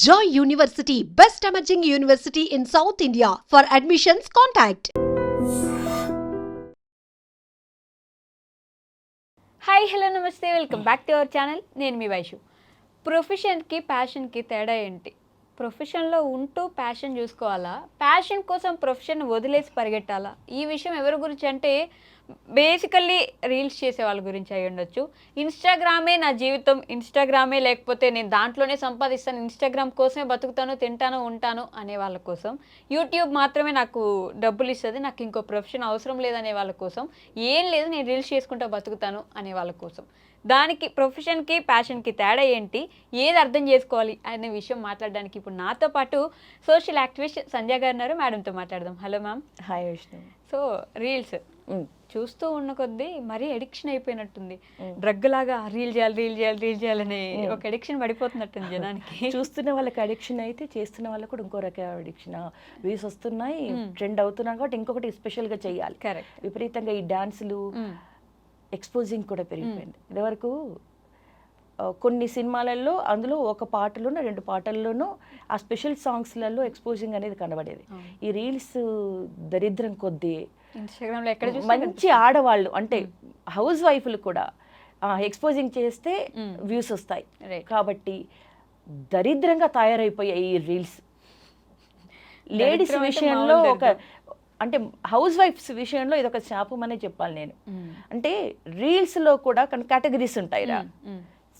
Joy University, best emerging university in South India. For admissions, contact. Hi hello నమస్తే welcome back to our channel నేను మీ వైషు. ప్రొఫెషన్కి ప్యాషన్కి తేడా ఏంటి? ప్రొఫెషన్లో ఉంటూ ప్యాషన్ చూసుకోవాలా? ప్యాషన్ కోసం ప్రొఫెషన్ వదిలేసి పరిగెట్టాలా? ఈ విషయం ఎవరి గురించి అంటే బేసికల్లీ రీల్స్ చేసే వాళ్ళ గురించి అయి ఉండొచ్చు. ఇన్స్టాగ్రామే నా జీవితం ఇన్స్టాగ్రామే లేకపోతే నేను దాంట్లోనే సంపాదిస్తాను ఇన్స్టాగ్రామ్ కోసమే బతుకుతాను తింటాను ఉంటాను అనే వాళ్ళ కోసం. యూట్యూబ్ మాత్రమే నాకు డబ్బులు ఇస్తుంది నాకు ఇంకో ప్రొఫెషన్ అవసరం లేదనే వాళ్ళ కోసం. ఏం లేదు నేను రీల్స్ చేసుకుంటా బతుకుతాను అనే వాళ్ళ కోసం. దానికి ప్రొఫెషన్కి ప్యాషన్కి తేడా ఏంటి? ఏది అర్థం చేసుకోవాలి అనే విషయం మాట్లాడడానికి ఇప్పుడు నాతో పాటు సోషల్ యాక్టివిస్ట్ సంధ్య గారు ఉన్నారు మేడంతో మాట్లాడదాం. Hello ma'am hi Vishnu so reels చూస్తూ ఉన్న కొద్దీ మరీ ఎడిక్షన్ అయిపోయినట్టుంది. డ్రగ్ లాగా రీల్ చేయాలి రీల్ చేయాలి రీల్ చేయాలని ఒక ఎడిక్షన్ పడిపోతున్నట్టుంది జనానికి. చూస్తున్న వాళ్ళకి అడిక్షన్ అయితే చేస్తున్న వాళ్ళకి కూడా ఇంకో రకం అడిక్షన్ వ్యూస్ వస్తున్నాయి ట్రెండ్ అవుతున్నాయి కాబట్టి ఇంకొకటి స్పెషల్గా చేయాలి. కరెక్ట్ విపరీతంగా ఈ డాన్సులు ఎక్స్పోజింగ్ కూడా పెరిగిపోయింది. ఇదివరకు కొన్ని సినిమాలలో అందులో ఒక పాటలోనూ రెండు పాటల్లోనూ ఆ స్పెషల్ సాంగ్స్లలో ఎక్స్పోజింగ్ అనేది కనబడేది. ఈ రీల్స్ దరిద్రం కొద్దీ లో ఎక్కడ మంచి ఆడవాళ్ళు అంటే హౌస్ వైఫ్లు కూడా ఎక్స్పోజింగ్ చేస్తే వ్యూస్ వస్తాయి. కాబట్టి దరిద్రంగా తయారైపోయాయి ఈ రీల్స్. లేడీస్ విషయంలో ఒక అంటే హౌస్ వైఫ్స్ విషయంలో ఇది ఒక శాపం అనే చెప్పాలి నేను. అంటే రీల్స్లో కూడా కొన్ని కేటగిరీస్ ఉంటాయి రా.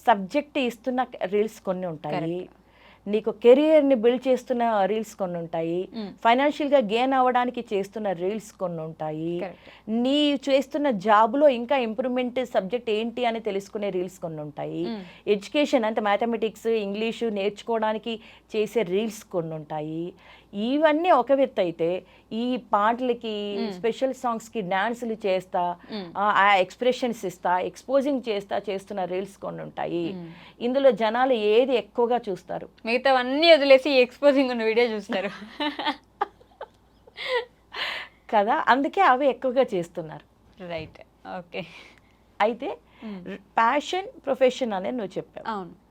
సబ్జెక్ట్ ఇస్తున్న రీల్స్ కొన్ని ఉంటాయి. నీకు కెరియర్ని బిల్డ్ చేస్తున్న రీల్స్ కొన్ని ఉంటాయి Mm. ఫైనాన్షియల్గా గెయిన్ అవ్వడానికి చేస్తున్న రీల్స్ కొన్ని ఉంటాయి. నీ చేస్తున్న జాబ్లో ఇంకా ఇంప్రూవ్మెంట్ సబ్జెక్ట్ ఏంటి అని తెలుసుకునే రీల్స్ కొన్ని ఉంటాయి. ఎడ్యుకేషన్ అంటే మ్యాథమెటిక్స్ ఇంగ్లీషు నేర్చుకోవడానికి చేసే రీల్స్ కొన్ని ఉంటాయి ఇవన్నీ ఒక వ్యక్తి అయితే ఈ పాటలకి స్పెషల్ సాంగ్స్కి డాన్సులు చేస్తా. ఆ- ఆ ఎక్స్ప్రెషన్స్ ఇస్తా ఎక్స్పోజింగ్ చేస్తా చేస్తున్న రీల్స్ కొన్ని ఉంటాయి ఇందులో జనాలు ఏది ఎక్కువగా చూస్తారు? మిగతావన్నీ వదిలేసి ఎక్స్పోజింగ్ ఉన్న వీడియో చూస్తారు. కదా అందుకే అవి ఎక్కువగా చేస్తున్నారు. రైట్. ఓకే. అయితే ప్యాషన్ ప్రొఫెషన్ అనేది నువ్వు చెప్పావు. అవును.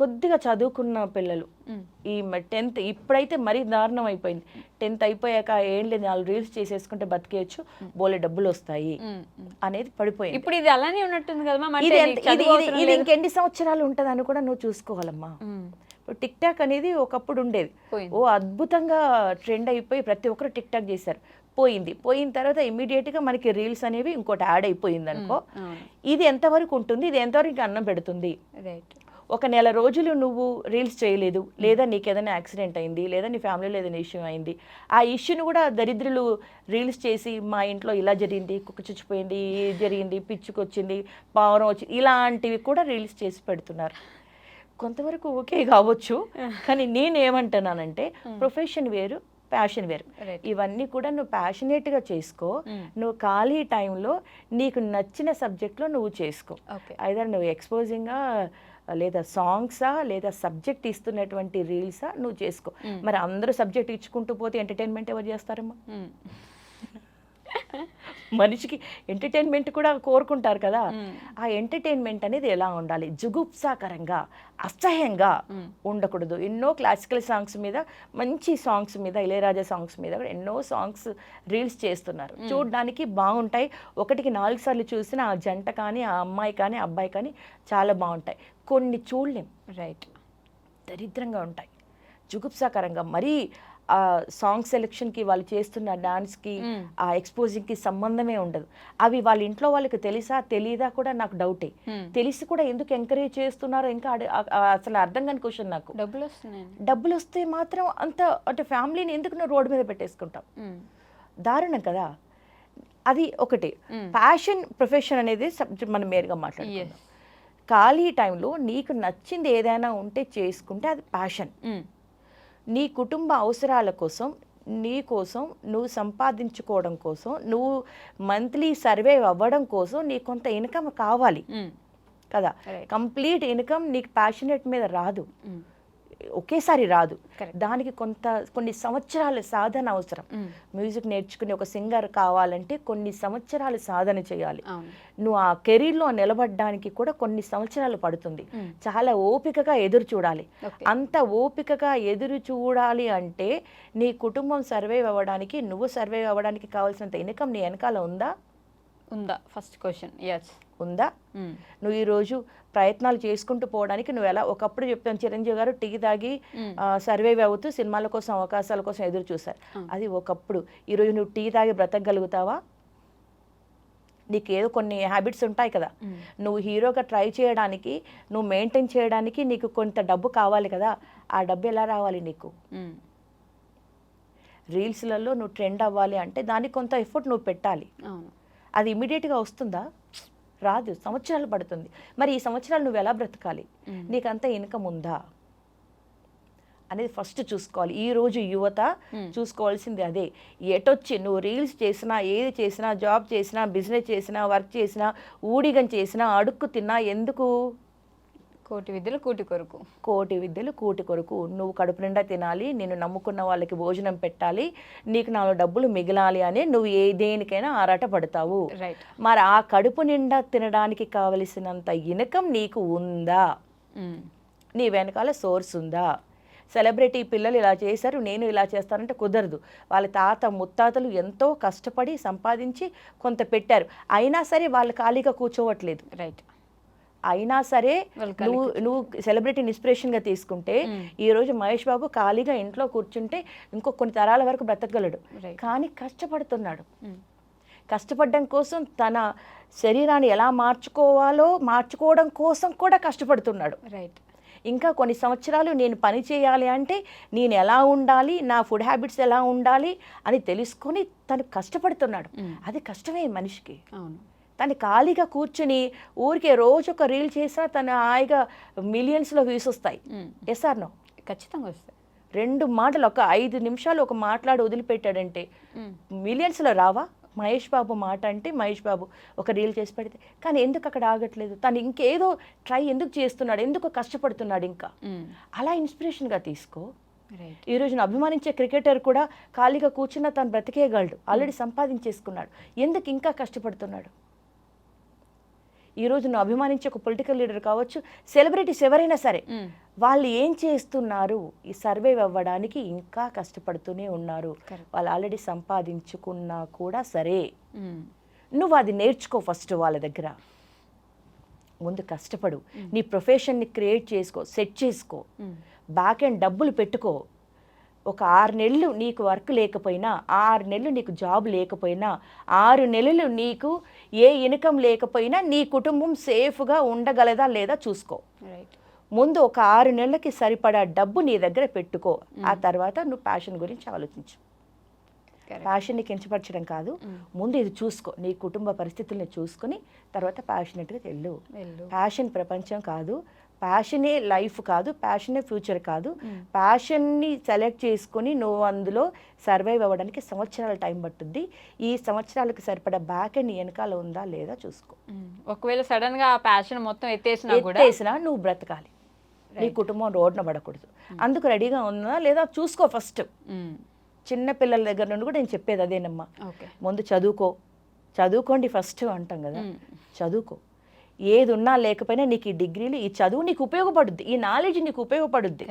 కొద్దిగా చదువుకున్న పిల్లలు. ఈ టెన్త్ ఇప్పుడైతే మరీ దారుణం అయిపోయింది. టెన్త్ అయిపోయాక ఏం లేదు నాలుగు రీల్స్ చేసేసుకుంటే బతికేయచ్చు. బోలే డబ్బులు వస్తాయి. అనేది పడిపోయింది. ఇప్పుడు ఇది అలానే ఉన్నట్టుంది కదా మ్యామ్ ఇది. ఇంకెన్ని సంవత్సరాలు ఉంటుందని కూడా నువ్వు చూసుకోవాలమ్మా. ఇప్పుడు టిక్ టాక్ అనేది ఒకప్పుడు ఉండేది. ఓ అద్భుతంగా ట్రెండ్ అయిపోయి ప్రతి ఒక్కరు టిక్ టాక్ చేశారు. పోయింది. పోయిన తర్వాత ఇమీడియట్గా మనకి రీల్స్ అనేవి ఇంకోటి యాడ్ అయిపోయింది అనుకో ఇది ఎంతవరకు ఉంటుంది? ఇది ఎంతవరకు అన్నం పెడుతుంది? రైట్ ఒక నెల రోజులు నువ్వు రీల్స్ చేయలేదు లేదా నీకు ఏదైనా యాక్సిడెంట్ అయింది లేదా నీ ఫ్యామిలీలో ఏదైనా ఇష్యూ అయింది ఆ ఇష్యూని కూడా దరిద్రులు రీల్స్ చేసి మా ఇంట్లో ఇలా జరిగింది కుక్క చచ్చిపోయింది జరిగింది పిచ్చుకొచ్చింది పావురం వచ్చి ఇలాంటివి కూడా రీల్స్ చేసి పెడుతున్నారు. కొంతవరకు ఓకే కావచ్చు కానీ నేను ఏమంటున్నానంటే ప్రొఫెషన్ వేరు ప్యాషన్ వేరు. ఇవన్నీ కూడా నువ్వు ప్యాషనేట్గా చేసుకో నువ్వు ఖాళీ టైంలో నీకు నచ్చిన సబ్జెక్ట్లో నువ్వు చేసుకో. ఐదర్ నువ్వు ఎక్స్పోజింగా లేదా సాంగ్సా లేదా సబ్జెక్ట్ ఇస్తున్నటువంటి రీల్సా నువ్వు చేసుకో. మరి అందరూ సబ్జెక్ట్ ఇచ్చుకుంటూ పోతే ఎంటర్టైన్మెంట్ ఎవరు చేస్తారమ్మా? మనిషికి ఎంటర్టైన్మెంట్ కూడా కోరుకుంటారు కదా. ఆ ఎంటర్టైన్మెంట్ అనేది ఎలా ఉండాలి? జుగుప్సాకరంగా అసహ్యంగా ఉండకూడదు. ఎన్నో క్లాసికల్ సాంగ్స్ మీద మంచి సాంగ్స్ మీద ఇళయరాజా సాంగ్స్ మీద కూడా ఎన్నో సాంగ్స్ రీల్స్ చేస్తున్నారు. చూడడానికి బాగుంటాయి. ఒకటికి నాలుగు సార్లు చూసిన ఆ జంట కానీ ఆ అమ్మాయి కానీ అబ్బాయి కానీ చాలా బాగుంటాయి. కొన్ని చూడలేం. రైట్ దరిద్రంగా ఉంటాయి. జుగుప్సాకరంగా మరీ ఆ సాంగ్ సెలెక్షన్కి వాళ్ళు చేస్తున్న డాన్స్కి మ్మ్. ఆ ఎక్స్పోజింగ్కి సంబంధమే ఉండదు. అవి వాళ్ళ ఇంట్లో వాళ్ళకి తెలుసా? తెలీదా కూడా నాకు డౌటే. మ్మ్. తెలిసి కూడా ఎందుకు ఎంకరేజ్ చేస్తున్నారో ఇంకా అసలు అర్థం కాని క్వశ్చన్ నాకు. డబ్బులు వస్తున్నాయండి డబ్బులు వస్తే మాత్రం అంత అంటే ఫ్యామిలీని ఎందుకు నువ్వు రోడ్డు మీద పెట్టేసుకుంటాం మ్. దారుణం కదా. అది ఒకటి. ప్యాషన్ ప్రొఫెషన్ అనేది మనం మేరుగా మాట్లాడుకుందాం. Yes. ఖాళీ టైంలో నీకు నచ్చింది ఏదైనా ఉంటే చేసుకుంటే అది ప్యాషన్. నీ కుటుంబ అవసరాల కోసం నీ కోసం నువ్వు సంపాదించుకోవడం కోసం నువ్వు మంత్లీ సర్వే అవ్వడం కోసం నీకు కొంత ఇన్కమ్ కావాలి. కదా. కంప్లీట్ ఇన్కమ్ నీకు ప్యాషనెట్ మీద రాదు. ఒకేసారి రాదు. దానికి కొంత కొన్ని సంవత్సరాల సాధన అవసరం. మ్యూజిక్ నేర్చుకుని ఒక సింగర్ కావాలంటే కొన్ని సంవత్సరాలు సాధన చేయాలి. నువ్వు ఆ కెరీర్లో నిలబడడానికి కూడా కొన్ని సంవత్సరాలు పడుతుంది. చాలా ఓపికగా ఎదురు చూడాలి. అంత ఓపికగా ఎదురు చూడాలి అంటే నీ కుటుంబం సర్వైవ్ అవ్వడానికి నువ్వు సర్వైవ్ అవ్వడానికి కావాల్సినంత ఇన్కమ్ నీ వెనకాల ఉందా? ఉందా? ఫస్ట్ క్వశ్చన్ ఎస్ ఉందా? నువ్వు ఈరోజు ప్రయత్నాలు చేసుకుంటూ పోవడానికి నువ్వు ఎలా ఒకప్పుడు చెప్తాను చిరంజీవి గారు టీ తాగి సర్వైవ్ అవుతూ సినిమాల కోసం అవకాశాల కోసం ఎదురు చూశారు. అది ఒకప్పుడు. ఈరోజు నువ్వు టీ తాగి బ్రతకగలుగుతావా? నీకు ఏదో కొన్ని హ్యాబిట్స్ ఉంటాయి కదా. నువ్వు హీరోగా ట్రై చేయడానికి నువ్వు మెయింటైన్ చేయడానికి నీకు కొంత డబ్బు కావాలి కదా. ఆ డబ్బు ఎలా రావాలి నీకు? రీల్స్లలో నువ్వు ట్రెండ్ అవ్వాలి అంటే దానికి కొంత ఎఫర్ట్ నువ్వు పెట్టాలి. అది ఇమీడియట్గా వస్తుందా? రాదు. సంవత్సరాలు పడుతుంది. మరి ఈ సంవత్సరాలు నువ్వు ఎలా బ్రతకాలి. నీకంత ఇన్కమ్ ఉందా? అనేది ఫస్ట్ చూసుకోవాలి. ఈ రోజు యువత. చూసుకోవాల్సింది అదే. ఎటొచ్చి నువ్వు రీల్స్ చేసినా ఏది చేసినా జాబ్ చేసినా బిజినెస్ చేసినా వర్క్ చేసినా ఊడిగం చేసినా అడుక్కు తిన్నా ఎందుకు? కోటి విద్యలు కూటి కొరకు. కోటి విద్యలు కూటి కొరకు. నువ్వు కడుపు నిండా తినాలి నేను నమ్ముకున్న వాళ్ళకి భోజనం పెట్టాలి నీకు నాలుగు డబ్బులు మిగిలాలి అని నువ్వు ఏ దేనికైనా ఆరాట పడతావు రైట్ మరి ఆ కడుపు నిండా తినడానికి కావలసినంత ఇనకం నీకు ఉందా? నీ వెనకాల సోర్స్ ఉందా? సెలబ్రిటీ పిల్లలు ఇలా చేశారు నేను ఇలా చేస్తానంటే కుదరదు. వాళ్ళ తాత ముత్తాతలు ఎంతో కష్టపడి సంపాదించి కొంత పెట్టారు. అయినా సరే వాళ్ళు ఖాళీగా కూర్చోవట్లేదు. రైట్ అయినా సరే నువ్వు నువ్వు సెలబ్రిటీని ఇన్స్పిరేషన్గా తీసుకుంటే. ఈ రోజు మహేష్ బాబు ఖాళీగా ఇంట్లో కూర్చుంటే ఇంకో కొన్ని తరాల వరకు బ్రతకగలడు. కానీ కష్టపడుతున్నాడు. కష్టపడడం కోసం తన శరీరాన్ని ఎలా మార్చుకోవాలో మార్చుకోవడం కోసం కూడా కష్టపడుతున్నాడు. రైట్ ఇంకా కొన్ని సంవత్సరాలు నేను పని చేయాలి అంటే నేను ఎలా ఉండాలి నా ఫుడ్ హ్యాబిట్స్ ఎలా ఉండాలి అని తెలుసుకొని తను కష్టపడుతున్నాడు. అది కష్టమే మనిషికి. అవును. తను ఖాళీగా కూర్చుని ఊరికే రోజు ఒక రీల్ చేసినా తన హాయిగా మిలియన్స్లో వ్యూస్ వస్తాయి. మ్మ్. ఎస్ ఆర్ నో ఖచ్చితంగా వస్తాయి. రెండు మాటలు ఒక ఐదు నిమిషాలు ఒక మాట్లాడి వదిలిపెట్టాడంటే. మిలియన్స్లో రావా? మహేష్ బాబు మాట అంటే మహేష్ బాబు ఒక రీల్ చేసి పెడితే. కానీ ఎందుకు అక్కడ ఆగట్లేదు? తను ఇంకేదో ట్రై ఎందుకు చేస్తున్నాడు? ఎందుకు కష్టపడుతున్నాడు ఇంకా. అలా ఇన్స్పిరేషన్గా తీసుకో. ఈ రోజున అభిమానించే క్రికెటర్ కూడా ఖాళీగా కూర్చున్న తను బ్రతికేయగలడు. ఆల్రెడీ సంపాదించేసుకున్నాడు. ఎందుకు ఇంకా కష్టపడుతున్నాడు? ఈ రోజు నువ్వు అభిమానించే ఒక పొలిటికల్ లీడర్ కావచ్చు సెలబ్రిటీస్ ఎవరైనా సరే. వాళ్ళు ఏం చేస్తున్నారు ఈ సర్వైవ్ అవ్వడానికి ఇంకా కష్టపడుతూనే ఉన్నారు. వాళ్ళు ఆల్రెడీ సంపాదించుకున్నా కూడా సరే. నువ్వు అది నేర్చుకో ఫస్ట్ వాళ్ళ దగ్గర ముందు కష్టపడు నీ ప్రొఫెషన్ని క్రియేట్ చేసుకో సెట్ చేసుకో. బ్యాక్ అండ్ డబ్బులు పెట్టుకో ఒక ఆరు నెలలు నీకు వర్క్ లేకపోయినా ఆరు నెలలు నీకు జాబ్ లేకపోయినా ఆరు నెలలు నీకు ఏ ఇన్కమ్ లేకపోయినా నీ కుటుంబం సేఫ్గా ఉండగలదా లేదా చూసుకో. రైట్ ముందు ఒక ఆరు నెలలకి సరిపడా డబ్బు నీ దగ్గర పెట్టుకో. ఆ తర్వాత నువ్వు ప్యాషన్ గురించి ఆలోచించు. ప్యాషన్ని కించపరచడం కాదు. మ్మ్. ముందు ఇది చూసుకో. నీ కుటుంబ పరిస్థితుల్ని చూసుకొని తర్వాత ప్యాషనెట్గా వెళ్ళు. ప్యాషన్ ప్రపంచం కాదు. ప్యాషనే లైఫ్ కాదు ప్యాషనే ఫ్యూచర్ కాదు. ప్యాషన్ని సెలెక్ట్ చేసుకొని నువ్వు అందులో సర్వైవ్ అవ్వడానికి సంవత్సరాల టైం పట్టుద్ది. ఈ సంవత్సరాలకు సరిపడా బ్యాక్ అండ్ వెనకాల ఉందా లేదా చూసుకో. ఒకవేళ సడన్గా ఆ ప్యాషన్ మొత్తం ఎత్తేసినా కూడా ఎత్తేసినా నువ్వు బ్రతకాలి. నీ కుటుంబం రోడ్న పడకూడదు. అందుకు రెడీగా ఉందా లేదా చూసుకో ఫస్ట్. చిన్న పిల్లల దగ్గర నుండి కూడా నేను చెప్పేది అదేనమ్మా. ఓకే. ముందు చదువుకో. చదువుకోండి ఫస్ట్ అంటాం కదా. చదువుకో. ఏది ఉన్నా లేకపోయినా నీకు ఈ డిగ్రీలు ఈ చదువు నీకు ఉపయోగపడుద్ది. ఈ నాలెడ్జ్ నీకు ఉపయోగపడుద్ది.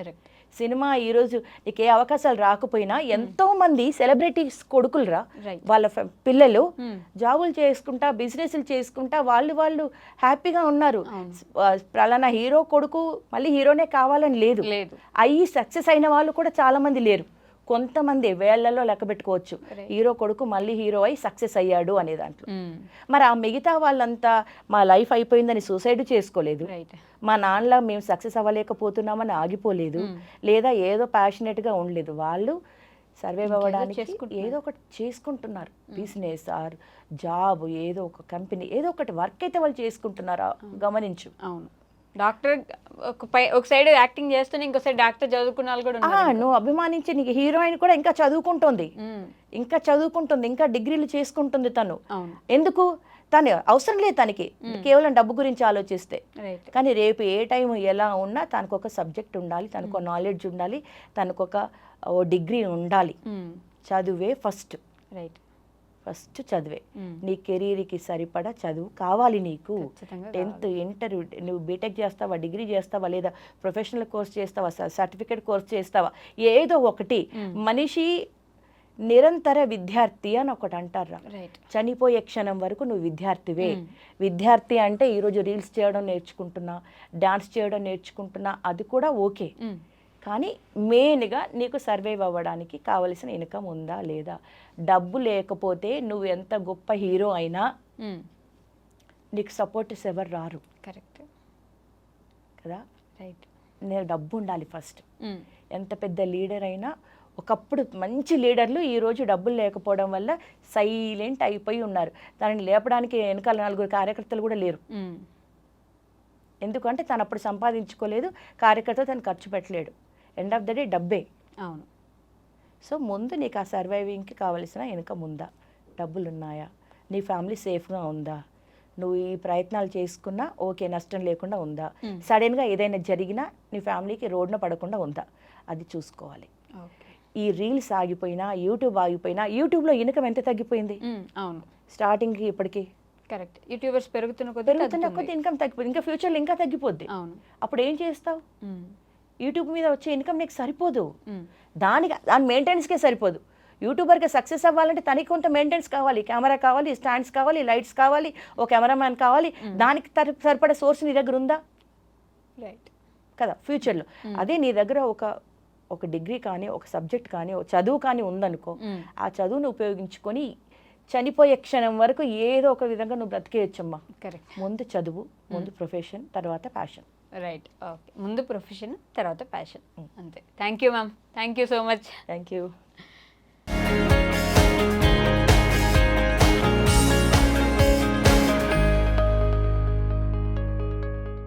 సినిమా ఈరోజు నీకు ఏ అవకాశాలు రాకపోయినా ఎంతో మంది సెలబ్రిటీస్ కొడుకులు రా వాళ్ళ పిల్లలు. జాబులు చేసుకుంటా బిజినెస్లు చేసుకుంటా వాళ్ళు వాళ్ళు హ్యాపీగా ఉన్నారు. పలానా హీరో కొడుకు మళ్ళీ హీరోనే కావాలని లేదు. లేదు. అయ్యి సక్సెస్ అయిన వాళ్ళు కూడా చాలా మంది లేరు. కొంతమంది వేళ్ళలో లెక్క పెట్టుకోవచ్చు. Right. హీరో కొడుకు మళ్ళీ హీరో అయి సక్సెస్ అయ్యాడు అనే దాంట్లో. మ్మ్. మరి ఆ మిగతా వాళ్ళంతా మా లైఫ్ అయిపోయిందని సూసైడ్ చేసుకోలేదు. మా నాన్నలా మేము సక్సెస్ అవ్వలేకపోతున్నామని ఆగిపోలేదు. మ్మ్. లేదా ఏదో ప్యాషనెట్గా ఉండలేదు. వాళ్ళు సర్వైవ్ ఇంకేదో అవ్వడానికి. ఏదో ఒకటి చేసుకుంటున్నారు. బిజినెస్ ఆర్ జాబ్ ఏదో ఒక కంపెనీ ఏదో ఒకటి వర్క్ అయితే వాళ్ళు చేసుకుంటున్నారా? గమనించు. అవును. డాక్టర్ ఒక పై ఒక సైడ్ యాక్టింగ్ చేస్తూనే ఇంకో సైడ్ డాక్టర్ చదువుకున్న వాళ్ళు కూడా ఉన్నారు. నువ్వు అభిమానించే నీకు హీరోయిన్ కూడా ఇంకా చదువుకుంటుంది. మ్మ్. ఇంకా చదువుకుంటుంది ఇంకా డిగ్రీలు చేసుకుంటుంది తను. అవును. ఎందుకు? తను అవసరం లేదు తనకి. కేవలం డబ్బు గురించి ఆలోచిస్తే. రైట్ కానీ రేపు ఏ టైం ఎలా ఉన్నా తనకు ఒక సబ్జెక్ట్ ఉండాలి తనకు నాలెడ్జ్ ఉండాలి తనకు ఒక డిగ్రీ ఉండాలి. చదువే ఫస్ట్. రైట్ ఫస్ట్ చదివే. నీ కెరీర్కి సరిపడా చదువు కావాలి నీకు. టెన్త్ ఇంటర్ నువ్వు బీటెక్ చేస్తావా డిగ్రీ చేస్తావా లేదా ప్రొఫెషనల్ కోర్స్ చేస్తావా సర్టిఫికేట్ కోర్స్ చేస్తావా ఏదో ఒకటి. మనిషి నిరంతర విద్యార్థి అని ఒకటి అంటారా రైట్. చనిపోయే క్షణం వరకు నువ్వు విద్యార్థివే. విద్యార్థి అంటే ఈరోజు రీల్స్ చేయడం నేర్చుకుంటున్నా డాన్స్ చేయడం నేర్చుకుంటున్నా అది కూడా ఓకే. కానీ మెయిన్గా నీకు సర్వైవ్ అవ్వడానికి కావలసిన ఇన్కమ్ ఉందా లేదా? డబ్బు లేకపోతే నువ్వు ఎంత గొప్ప హీరో అయినా నీకు సపోర్టర్స్ ఎవరు రారు. కరెక్ట్. కదా? రైట్. నేను డబ్బు ఉండాలి ఫస్ట్ ఎంత పెద్ద లీడర్ అయినా ఒకప్పుడు మంచి లీడర్లు ఈరోజు డబ్బులు లేకపోవడం వల్ల సైలెంట్ అయిపోయి ఉన్నారు. దానిని లేపడానికి వెనకాల నలుగురు కార్యకర్తలు కూడా లేరు. ఎందుకంటే తను అప్పుడు సంపాదించుకోలేదు కార్యకర్త తను ఖర్చు పెట్టలేడు. ఎండ్ ఆఫ్ ద డే డబ్బే. అవును. సో ముందు నీకు ఆ సర్వైవింగ్కి కావలసిన ఇన్కమ్ ఉందా డబ్బులు ఉన్నాయా నీ ఫ్యామిలీ సేఫ్గా ఉందా? నువ్వు ఈ ప్రయత్నాలు చేసుకున్నా ఓకే నష్టం లేకుండా ఉందా? Hmm. సడన్గా ఏదైనా జరిగినా నీ ఫ్యామిలీకి రోడ్న పడకుండా ఉందా? అది చూసుకోవాలి. ఈ రీల్స్ ఆగిపోయినా యూట్యూబ్ ఆగిపోయినా యూట్యూబ్లో ఇన్కమ్ ఎంత తగ్గిపోయింది? అవును. స్టార్టింగ్కి ఇప్పటికి? కరెక్ట్ యూట్యూబర్స్ పెరుగుతున్న కొద్దీ పెరుగుతున్న. కొద్ది ఇన్కమ్ తగ్గిపోయింది. ఇంకా ఫ్యూచర్లో ఇంకా తగ్గిపోద్ది. అవును. అప్పుడు ఏం చేస్తావు? ఉమ్, యూట్యూబ్ మీద వచ్చే ఇన్కమ్ నీకు సరిపోదు. దానికి దాని మెయింటెనెన్స్కే సరిపోదు. యూట్యూబర్కి సక్సెస్ అవ్వాలంటే తనకి కొంత మెయింటెనెన్స్ కావాలి. కెమెరా కావాలి స్టాండ్స్ కావాలి లైట్స్ కావాలి ఓ కెమెరామ్యాన్ కావాలి. దానికి తర- సరిపడే సోర్స్ నీ దగ్గర ఉందా? రైట్ కదా ఫ్యూచర్లో. అదే నీ దగ్గర ఒక ఒక డిగ్రీ కానీ ఒక సబ్జెక్ట్ కానీ ఒక చదువు కానీ ఉందనుకో ఆ చదువును ఉపయోగించుకొని చనిపోయే క్షణం వరకు ఏదో ఒక విధంగా నువ్వు బ్రతికేయచ్చమ్మా. కరెక్ట్ ముందు చదువు ముందు ప్రొఫెషన్ తర్వాత ప్యాషన్. రైట్ ఓకే ముందు ప్రొఫెషన్ తర్వాత ప్యాషన్ అంతే. Thank you ma'am thank you so much thank you